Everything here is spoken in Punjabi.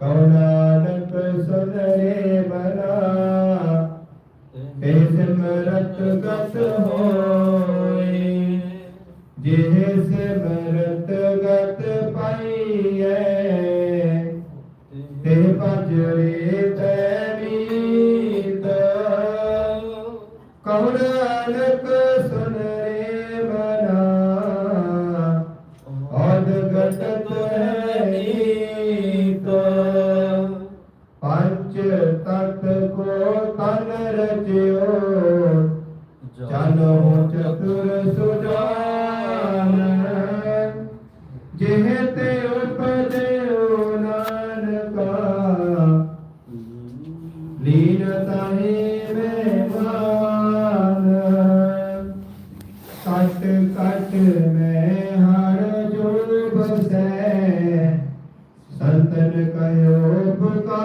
ਕਉ ਨਾਨਕ ਸੁਨ ਰੇ ਮਨਾ ਤੇ ਸਿਮਰਤ ਗਤ ਹੋਏ। ਜਿਹ ਸਿਮਰਤ ਗਤ ਪਾਈਐ, ਤੇ ਭਜਰੇ ਤੈ ਮੀਤ। ਕਉ ਨਾਨਕ ਮਨਾ ਅਦ ਗਤਤ ਤਤ ਕੋ ਤਨ ਰਚਿਓ। ਚਲੋ ਚਤੁਰ ਸੁਜਾਨ। ਜਿਹ ਤੇ ਉਪਜਿਓ ਨਾਨਕਾ। ਲੀਨ ਤਾਹੇ ਮੈਂ ਕਟ ਕਟ ਮੈਂ ਹਰ ਜੋ ਬਸੈ ਸੰਤਨ ਕਯੋ ਪੁਕਾਰ